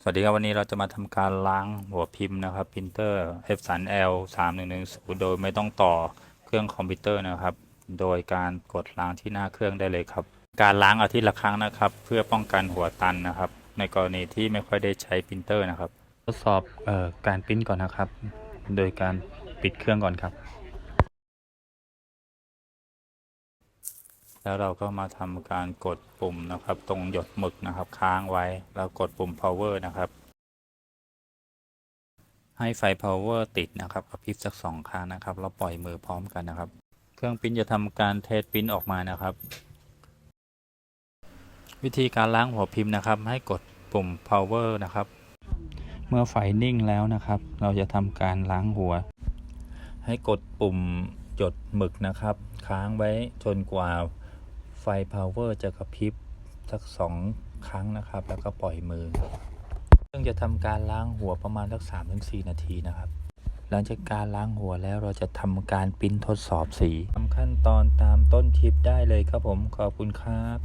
สวัสดีครับวันนี้เราจะมาทำการล้างหัวพิมพ์นะครับพิมพ์เตอร์ f 3 l 3 1 1 0โดยไม่ต้องต่อเครื่องคอมพิวเตอร์นะครับ โดยการกดล้างที่หน้าเครื่องได้เลยครับ การล้างอาทิตย์ละครั้งนะครับ เพื่อป้องกันหัวตันนะครับ ในกรณีที่ไม่ค่อยได้ใช้พิมพ์เตอร์นะครับ ทดสอบออการพิมพ์ก่อนนะครับ โดยการปิดเครื่องก่อนครับ แล้วเราก็มาทำการกดปุ่มนะครับ ตรงหยดหมึกนะครับ ค้างไว้แล้วกดปุ่ม power นะครับ ให้ไฟ power ติดนะครับกระพริบสักสองครั้งนะครับแล้วปล่อยมือพร้อมกันนะครับ เครื่องปิ้นจะทำการเทสปิ้นออกมานะครับ วิธีการล้างหัวพิมพ์นะครับ ให้กดปุ่ม power นะครับ เมื่อไฟนิ่งแล้วนะครับ เราจะทำการล้างหัว ให้กดปุ่มจดหมึกนะครับ ค้างไว้จนกว่า ไฟ power จะกระพริบสักสองครั้งนะครับ แล้วก็ปล่อยมือ เครื่องจะทำการล้างหัวประมาณสัก3-4 นาทีนะครับ หลังจากการล้างหัวแล้วเราจะทำการปิ้นทดสอบสีทำขั้นตอนตามต้นคลิปได้เลยครับผมขอบคุณครับ